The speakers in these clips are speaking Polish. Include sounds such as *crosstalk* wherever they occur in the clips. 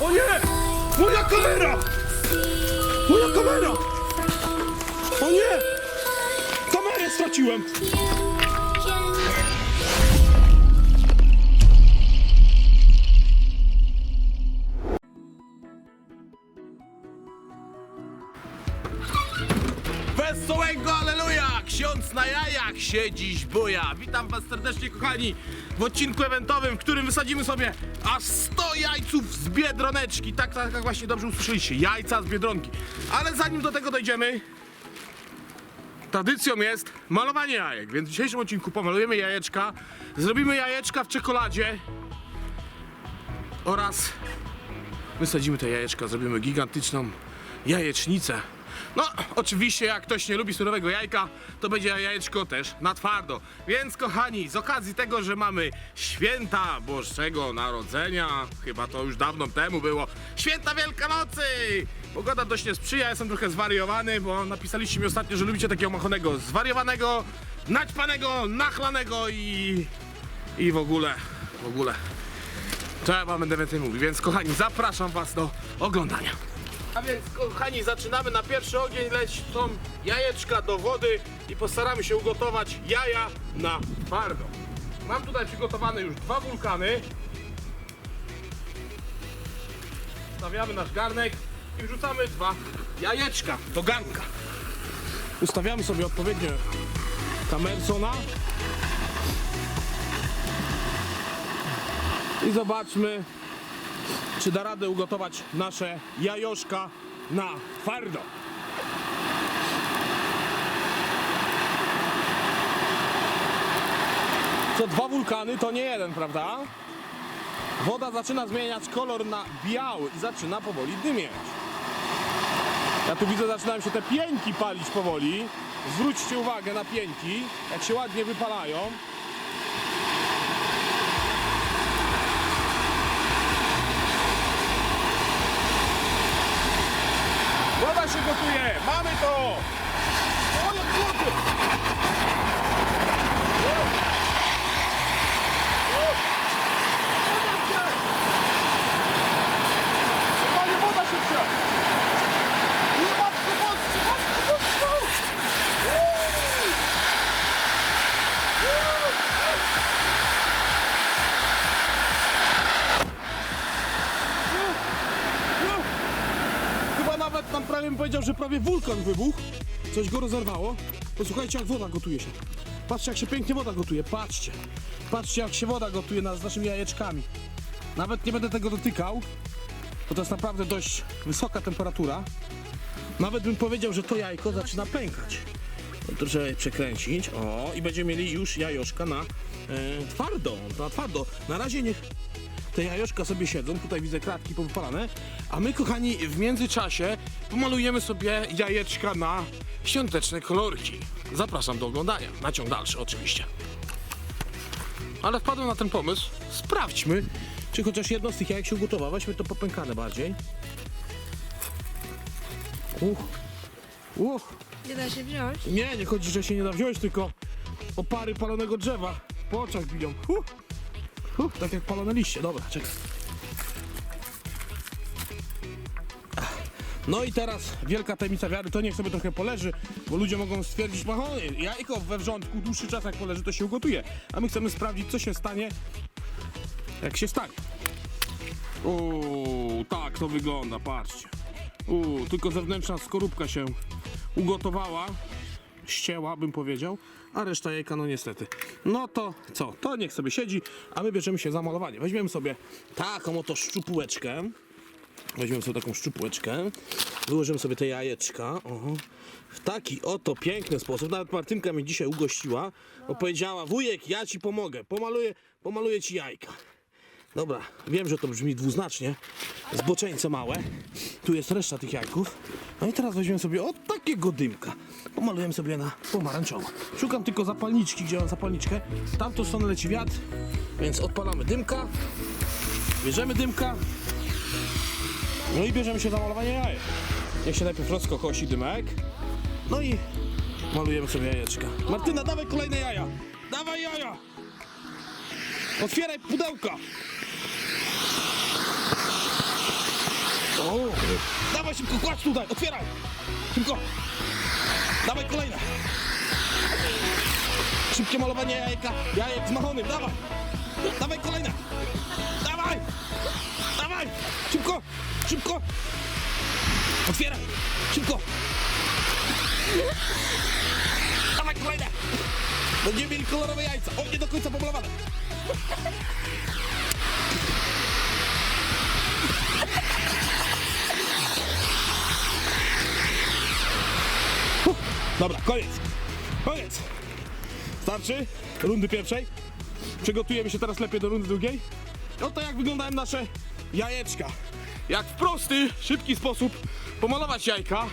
O nie! Moja kamera! Moja kamera! O nie! Kamerę straciłem! Się dziś buja. Witam was serdecznie kochani w odcinku eventowym, w którym wysadzimy sobie aż 100 jajców z Biedroneczki. Tak, tak, tak właśnie dobrze usłyszeliście. Jajca z Biedronki. Ale zanim do tego dojdziemy, tradycją jest malowanie jajek, więc w dzisiejszym odcinku pomalujemy jajeczka, zrobimy jajeczka w czekoladzie oraz wysadzimy te jajeczka, zrobimy gigantyczną jajecznicę. No, oczywiście, jak ktoś nie lubi surowego jajka, to będzie jajeczko też na twardo. Więc, kochani, z okazji tego, że mamy święta Bożego Narodzenia, chyba to już dawno temu było, święta Wielkanocy! Pogoda dość nie sprzyja, jestem trochę zwariowany, bo napisaliście mi ostatnio, że lubicie takiego machonego zwariowanego, naćpanego, nachlanego i... i w ogóle, w ogóle. To ja wam będę więcej mówił, więc kochani, zapraszam was do oglądania. A więc kochani, zaczynamy na pierwszy ogień, leć są jajeczka do wody i postaramy się ugotować jaja na twardo. Mam tutaj przygotowane już dwa wulkany. Stawiamy nasz garnek i wrzucamy dwa jajeczka do garnka. Ustawiamy sobie odpowiednio kamersona. I zobaczmy, czy da radę ugotować nasze jajoszka na twardo. Co dwa wulkany to nie jeden, prawda? Woda zaczyna zmieniać kolor na biały i zaczyna powoli dymieć. Ja tu widzę, zaczynają się te pieńki palić powoli. Zwróćcie uwagę na pieńki, jak się ładnie wypalają. Woda się gotuje! Mamy to! O! Powiedział, że prawie wulkan wybuchł. Coś go rozerwało. Posłuchajcie, jak woda gotuje się. Patrzcie, jak się pięknie woda gotuje. Patrzcie. Patrzcie, jak się woda gotuje na, z naszymi jajeczkami. Nawet nie będę tego dotykał, bo to jest naprawdę dość wysoka temperatura. Nawet bym powiedział, że to jajko zaczyna pękać. Je przekręcić. O, i będziemy mieli już jajoszka na e, twardo. Na twardo. Na razie niech te jajoszka sobie siedzą, tutaj widzę kratki powypalane, a my kochani w międzyczasie pomalujemy sobie jajeczka na świąteczne kolorki. Zapraszam do oglądania, na ciąg dalszy oczywiście. Ale wpadłem na ten pomysł, sprawdźmy, czy chociaż jedno z tych jajek się ugotowa. Weźmy to popękane bardziej. Uch, uch. Nie da się wziąć. Nie, nie chodzi, że się nie da wziąć, tylko opary palonego drzewa po oczach biją. Huh. Tak jak palone liście. Dobra, czekaj. No i teraz wielka tajemnica wiary, to niech sobie trochę poleży, bo ludzie mogą stwierdzić, no jajko we wrzątku dłuższy czas jak poleży, to się ugotuje. A my chcemy sprawdzić, co się stanie, jak się stanie. Uuu, tak to wygląda, patrzcie. Uuu, tylko zewnętrzna skorupka się ugotowała, ścięła bym powiedział, a reszta jajka no niestety. No to co, to niech sobie siedzi, a my bierzemy się za malowanie. Weźmiemy sobie taką oto szczupłeczkę, weźmiemy sobie taką szczupłeczkę, wyłożymy sobie te jajeczka, oho. w taki oto piękny sposób. Nawet Martynka mnie dzisiaj ugościła, bo powiedziała, wujek, ja ci pomogę, pomaluję, pomaluję ci jajka. Dobra, wiem, że to brzmi dwuznacznie. Zboczeńce małe. Tu jest reszta tych jajków. No i teraz weźmiemy sobie od takiego dymka. Pomalujemy sobie na pomarańczowo. Szukam tylko zapalniczki, gdzie mam zapalniczkę. Tamtą stronę leci wiatr, więc odpalamy dymka. Bierzemy dymka. No i bierzemy się za malowanie jajek. Niech się najpierw rozkokosi dymek. No i malujemy sobie jajeczka. Martyna, dawaj kolejne jaja. Dawaj jaja. Otwieraj pudełka. Dawaj szybko, kładź tutaj, otwieraj. Szybko. Dawaj kolejne. Szybkie malowanie jajka, jajek z machonym, dawaj. Dawaj kolejne. Dawaj. Dawaj. Szybko, szybko. Otwieraj. Szybko. Dawaj kolejne. Będziemy mieli kolorowe jajca. O, nie do końca pomalowane. Dobra, koniec. Koniec. Starczy? Rundy pierwszej. Przygotujemy się teraz lepiej do rundy drugiej. Oto jak wyglądają nasze jajeczka. Jak w prosty, szybki sposób pomalować jajka,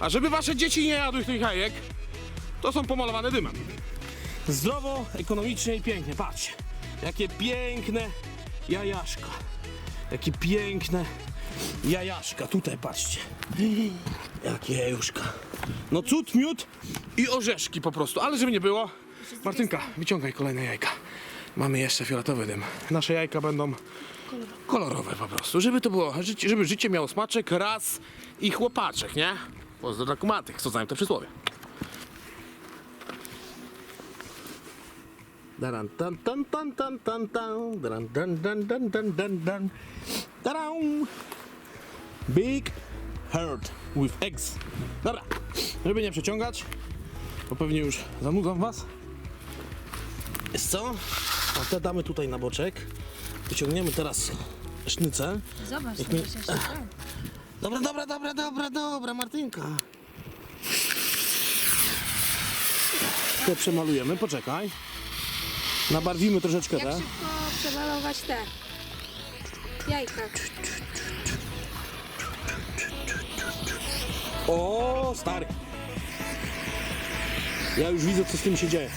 a żeby wasze dzieci nie jadły tych jajek, to są pomalowane dymem. Zdrowo, ekonomicznie i pięknie. Patrzcie, jakie piękne jajaszka. Jakie piękne jajaszka. Tutaj patrzcie. Jakie jajuszka. No cud, miód i orzeszki po prostu. Ale żeby nie było, Martynka, wyciągaj kolejne jajka. Mamy jeszcze fioletowy dym. Nasze jajka będą kolorowe po prostu. Żeby to było, żeby życie miało smaczek, raz i chłopaczek, nie? Pozdro dla kumatych, co znają te przysłowie. Big herd with eggs. Dobra, żeby nie przeciągać, bo pewnie już zanudzam was. Jest co? O, te damy tutaj na boczek. Wyciągniemy teraz sznycę. Zobacz, Jak mi-. Dobra, dobra, dobra, dobra, dobra, Martynka. Te przemalujemy, poczekaj. Nabarwimy troszeczkę Jak te. szybko przemalować te jajka. O, stary. Ja już widzę, co z tym się dzieje.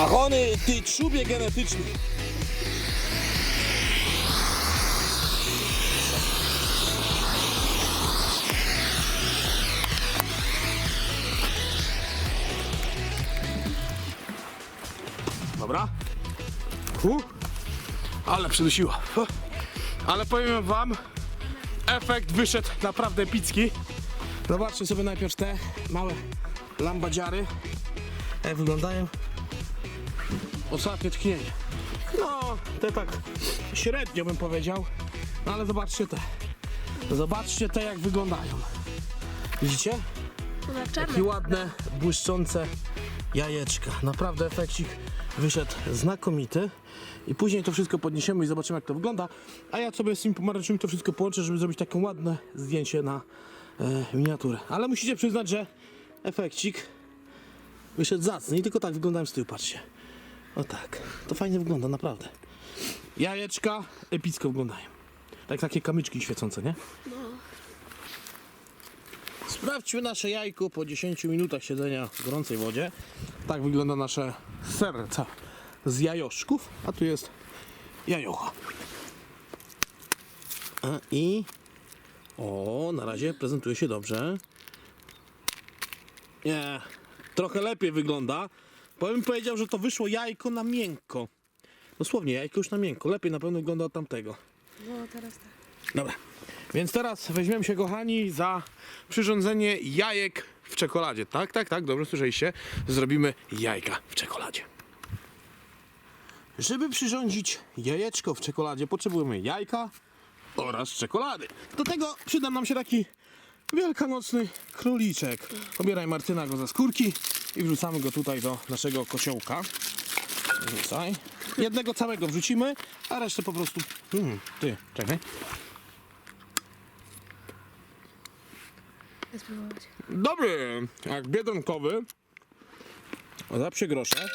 Machony, ty czubie genetyczny. Dobra. Hu. Ale przydusiło. Ale powiem wam, efekt wyszedł naprawdę epicki. Zobaczcie sobie najpierw te małe lambadziary. Jak wyglądają. Ostatnie tchnienie. No, te tak średnio bym powiedział. No ale zobaczcie te. Zobaczcie te jak wyglądają. Widzicie? Jakie czarna. ładne, błyszczące jajeczka. Naprawdę efekcik wyszedł znakomity. I później to wszystko podniesiemy i zobaczymy jak to wygląda. A ja sobie z tym pomarańczowym to wszystko połączę, żeby zrobić takie ładne zdjęcie na e, miniaturę. Ale musicie przyznać, że efekcik wyszedł zacny. I tylko tak wyglądają z tyłu, patrzcie. O tak. To fajnie wygląda, naprawdę. Jajeczka epicko wyglądają. Tak takie kamyczki świecące, nie? Sprawdźmy nasze jajko po 10 minutach siedzenia w gorącej wodzie. Tak wygląda nasze serce z jajoszków, a tu jest jajocha. A i o, na razie prezentuje się dobrze. Nie, trochę lepiej wygląda. Powiem powiedział, że to wyszło jajko na miękko. Dosłownie jajko już na miękko. Lepiej na pewno wygląda od tamtego. No teraz tak. Dobra. Więc teraz weźmiemy się, kochani, za przyrządzenie jajek w czekoladzie. Tak, tak, tak, dobrze słyszeliście. Zrobimy jajka w czekoladzie. Żeby przyrządzić jajeczko w czekoladzie, potrzebujemy jajka oraz czekolady. Do tego przyda nam się taki wielkanocny króliczek. Pobieraj Martyna go ze skórki i wrzucamy go tutaj do naszego kociołka. Wrzucaj. Jednego całego wrzucimy, a resztę po prostu... Hmm, ty, czekaj. Dobry, jak biedronkowy. Za trzy grosze.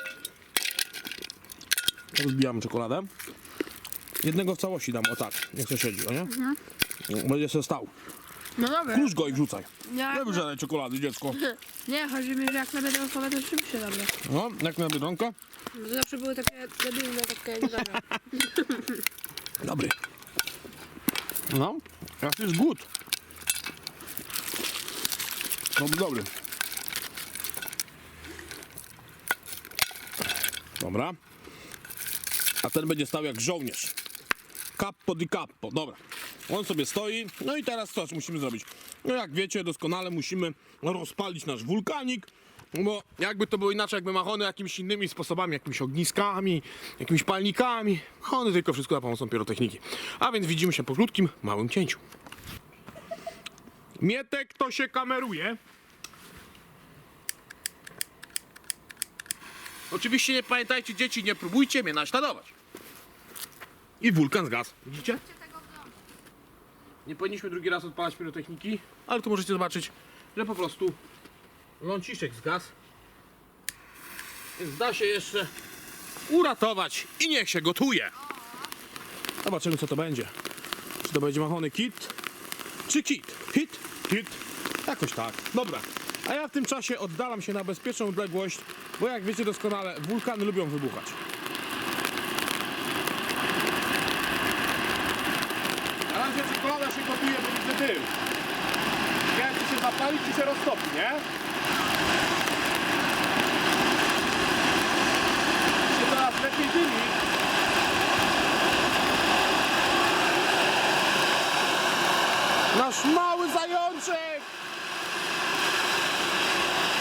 Rozbijamy czekoladę. Jednego w całości dam, o tak, niech to siedzi, o nie? Będzie się stał. No dobra. Krusz go i wrzucaj. Nie, Nie wyżeraj czekolady, dziecko. *laughs* nie, chodzi mi, że jak na biedronkowe to rzeczywiście dobre. No, jak na biedronka. To zawsze były takie debilne, takie niedobre. *laughs* Dobry. No, teraz jest głód. Dobry, dobry. Dobra. A ten będzie stał jak żołnierz. Capo di capo, dobra. On sobie stoi, no i teraz co musimy zrobić? No jak wiecie, doskonale musimy rozpalić nasz wulkanik, bo jakby to było inaczej, jakby machony jakimiś innymi sposobami, jakimiś ogniskami, jakimiś palnikami, one tylko wszystko za pomocą pirotechniki. A więc widzimy się po krótkim, małym cięciu. Mietek to się kameruje. Oczywiście nie pamiętajcie dzieci, nie próbujcie mnie naśladować. I wulkan zgasł. Widzicie? Nie powinniśmy drugi raz odpalać pirotechniki, ale tu możecie zobaczyć, że po prostu ląciszek zgasł. Więc da się jeszcze uratować i niech się gotuje. Zobaczymy co to będzie. Czy to będzie machony kit, czy kit? Hit, hit. Jakoś tak. Dobra. A ja w tym czasie oddalam się na bezpieczną odległość, bo jak wiecie doskonale, wulkany lubią wybuchać. Na razie czekolada się gotuje, bo widzę dym. Nie czy się zapali, czy się roztopi, nie? Się teraz lepiej dymi. Nasz mały zajączek!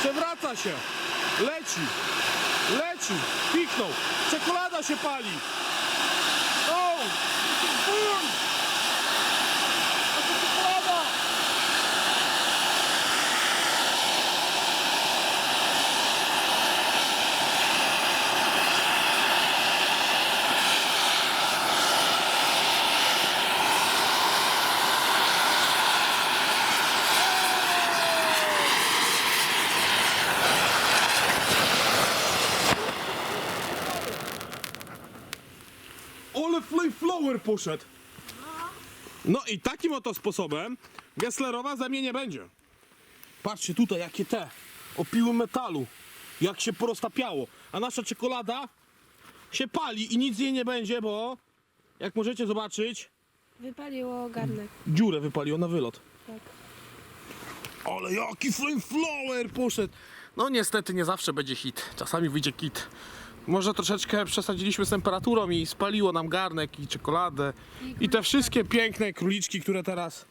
Przewraca się. Leci. Leci. Piknął. Czekolada się pali. O! Bum! A to czekolada! Ole Flameflower poszedł. No i takim oto sposobem Gesslerowa ze mnie nie będzie. Patrzcie tutaj, jakie te opiły metalu. Jak się poroztapiało. A nasza czekolada się pali i nic z jej nie będzie, bo jak możecie zobaczyć, Wypaliło garnek. dziurę wypaliło na wylot. Tak. Ale jaki flameflower poszedł. No niestety nie zawsze będzie hit. Czasami wyjdzie kit. Może troszeczkę przesadziliśmy z temperaturą i spaliło nam garnek i czekoladę. I te wszystkie piękne króliczki, które teraz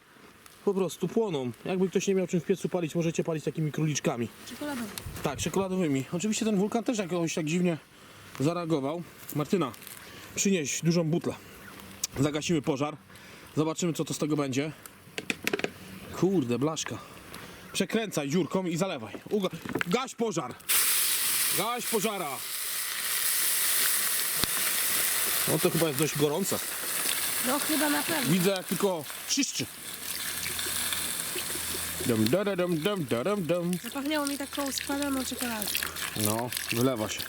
po prostu płoną. Jakby ktoś nie miał czym w piecu palić, możecie palić takimi króliczkami. Czekoladowy. Tak, czekoladowymi. Oczywiście ten wulkan też jakoś tak dziwnie zareagował. Martyna, przynieś dużą butlę. Zagasimy pożar. Zobaczymy, co to z tego będzie. Kurde, blaszka. Przekręcaj dziurką i zalewaj. Uga gaś pożar. Gaś pożara. No to chyba jest dość gorące. No chyba na pewno. Widzę jak tylko czyszczy. Dum, dum, dum, dum, dum, dum. Zapachniało mi taką spaloną czekoladę. No, wylewa się.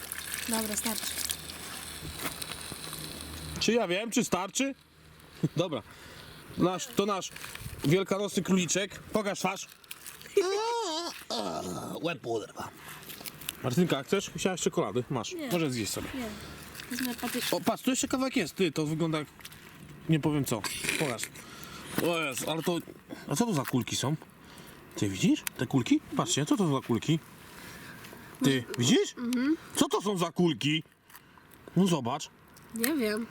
Dobra, starczy. Czy ja wiem, czy starczy? *laughs* Dobra. Nasz, to nasz wielkanocny króliczek. Pokaż twarz. *laughs* Łeb poderwa. Martynka, chcesz? Chciałaś czekolady? Masz. Nie. Możesz zjeść sobie. Nie. Wezmę patyczkę. O, patrz, tu jeszcze kawałek jest. Ty, to wygląda jak... Nie powiem co. Pokaż. O jest, ale to... A co to za kulki są? Ty widzisz? Te kulki? Patrzcie, co to za kulki? Ty, widzisz? Co to są za kulki? No zobacz. Nie wiem.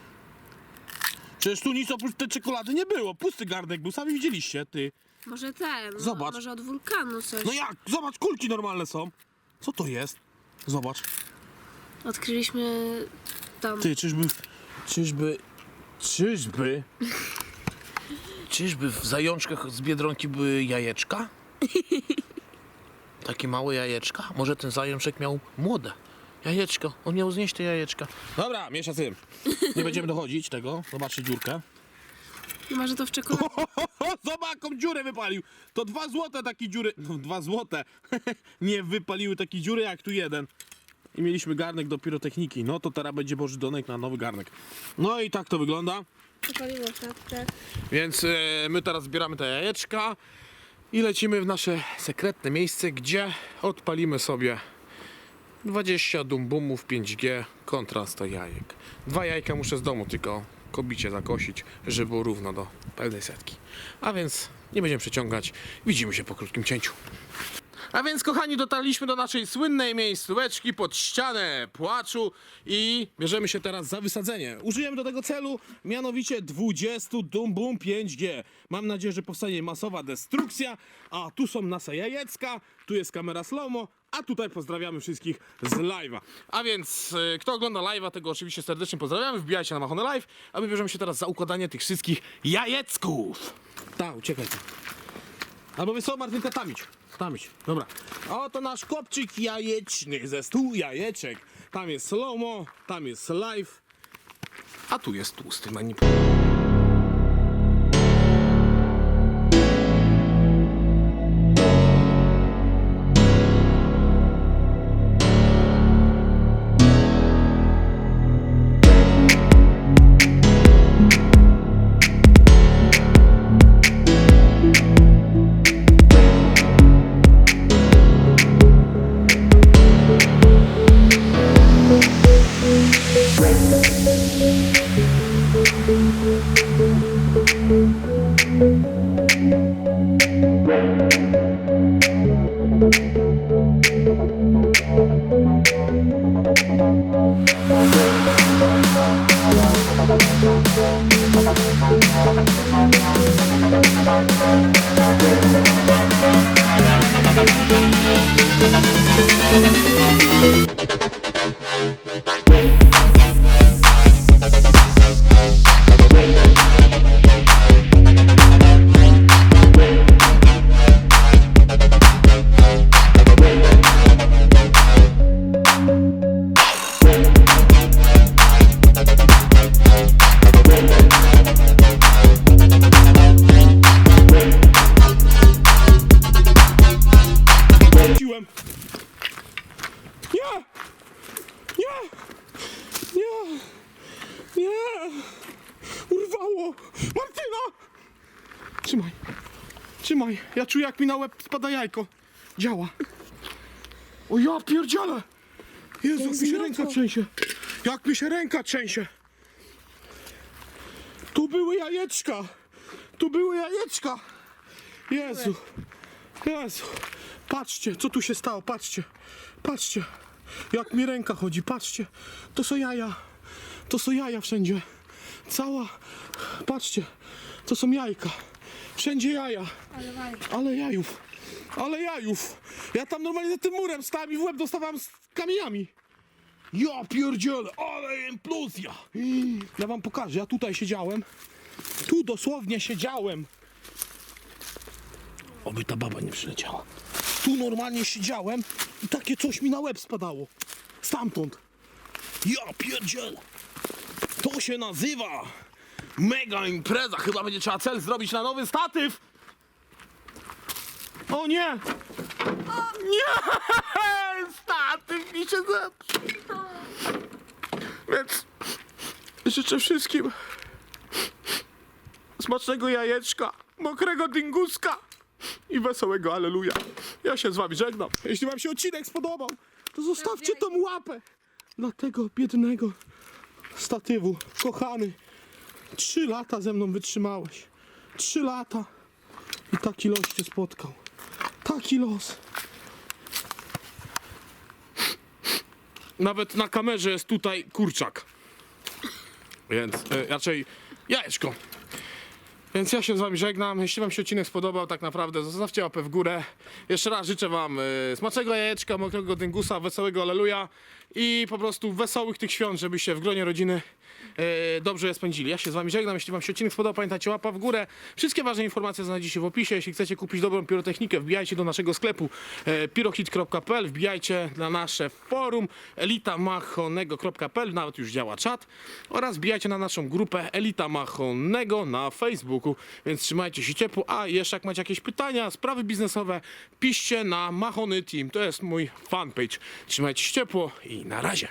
Przecież tu nic oprócz tej czekolady nie było. Pusty garnek był, sami widzieliście, ty. Może ten. Zobacz. Może od wulkanu coś. No jak? Zobacz, kulki normalne są. Co to jest? Zobacz. Odkryliśmy tam. Ty, czyżby... Czyżby... Czyżby... Czyżby w zajączkach z Biedronki były jajeczka? Takie małe jajeczka? Może ten zajączek miał młode jajeczko. On miał znieść te jajeczka. Dobra, miesza tym. Nie będziemy dochodzić tego. Zobaczcie dziurkę. Może to w czekoladzie. *laughs* Zobacz, jaką dziurę wypalił. To dwa złote takie dziury. No, dwa złote. *laughs* nie wypaliły takiej dziury jak tu jeden. I mieliśmy garnek do pirotechniki. No to teraz będzie Boży Donek na nowy garnek. No i tak to wygląda. Więc e, my teraz zbieramy te jajeczka i lecimy w nasze sekretne miejsce, gdzie odpalimy sobie 20 dumbumów 5G kontra 100 jajek. Dwa jajka muszę z domu tylko kobicie zakosić, żeby było równo do pełnej setki. A więc nie będziemy przeciągać. Widzimy się po krótkim cięciu. A więc kochani, dotarliśmy do naszej słynnej miejscóweczki pod ścianę płaczu i bierzemy się teraz za wysadzenie. Użyjemy do tego celu mianowicie 20 Dum Bum 5G. Mam nadzieję, że powstanie masowa destrukcja, a tu są nasze jajecka, tu jest kamera Slomo, a tutaj pozdrawiamy wszystkich z live'a. A więc e, kto ogląda live'a, tego oczywiście serdecznie pozdrawiamy, wbijajcie na Machone Live, a my bierzemy się teraz za układanie tych wszystkich jajecków. Ta, uciekaj. Albo wiesz co, Martynka. Tamić, dobra. A oto nasz kopczyk jajeczny ze 100 jajeczek. Tam jest slomo, tam jest live, a tu jest tłusty manipulator. Czuję jak mi na łeb spada jajko. Działa. O ja pierdzielę! Jezu, jak mi się ręka trzęsie. Jak mi się ręka trzęsie. Tu były jajeczka. Tu były jajeczka. Jezu. Jezu. Patrzcie, co tu się stało, patrzcie. Patrzcie. Jak mi ręka chodzi, patrzcie. To są jaja. To są jaja wszędzie. Cała. Patrzcie. To są jajka. Wszędzie jaja. Ale jajów. Ale jajów. Ja tam normalnie za tym murem stałem i w łeb dostawałem z kamieniami. Ja pierdzielę, ale implozja. Ja wam pokażę, ja tutaj siedziałem. Tu dosłownie siedziałem. Oby ta baba nie przyleciała. Tu normalnie siedziałem i takie coś mi na łeb spadało. Stamtąd. Ja pierdzielę. To się nazywa mega impreza. Chyba będzie trzeba cel zrobić na nowy statyw. O nie! Nie! *laughs* Statyw mi się zepsuł. Więc życzę wszystkim smacznego jajeczka, mokrego dinguska i wesołego aleluja. Ja się z wami żegnam. Jeśli wam się odcinek spodobał, to zostawcie tą łapę dla tego biednego statywu. Kochany, trzy lata ze mną wytrzymałeś. Trzy lata i taki los cię spotkał. Taki los. Nawet na kamerze jest tutaj kurczak. Więc e, raczej jajeczko. Więc ja się z wami żegnam. Jeśli wam się odcinek spodobał, tak naprawdę zostawcie łapę w górę. Jeszcze raz życzę wam e, smacznego jajeczka, mokrego dyngusa, wesołego aleluja i po prostu wesołych tych świąt, żebyście w gronie rodziny e, dobrze je spędzili. Ja się z wami żegnam. Jeśli wam się odcinek spodobał, pamiętajcie łapa w górę. Wszystkie ważne informacje znajdziecie w opisie. Jeśli chcecie kupić dobrą pirotechnikę, wbijajcie do naszego sklepu e, pyrohit.pl, wbijajcie na nasze forum elitamachonego.pl, nawet już działa czat oraz wbijajcie na naszą grupę Elita Machonego na Facebooku, więc trzymajcie się ciepło, a jeszcze jak macie jakieś pytania, sprawy biznesowe, piszcie na Machony Team, to jest mój fanpage. Trzymajcie się ciepło i na razie.